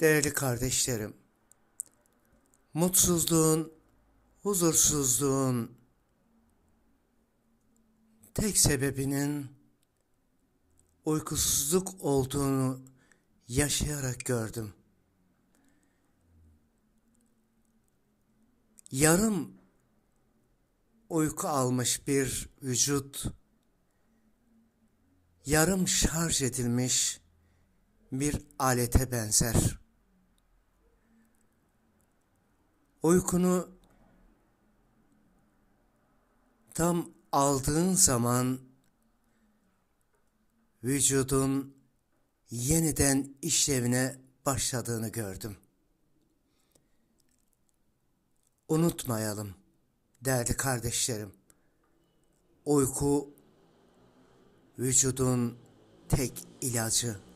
Değerli kardeşlerim, mutsuzluğun, huzursuzluğun tek sebebinin uykusuzluk olduğunu yaşayarak gördüm. Yarım uyku almış bir vücut, yarım şarj edilmiş bir alete benzer. Uykunu tam aldığın zaman vücudun yeniden işlevine başladığını gördüm. Unutmayalım değerli kardeşlerim. Uyku vücudun tek ilacı.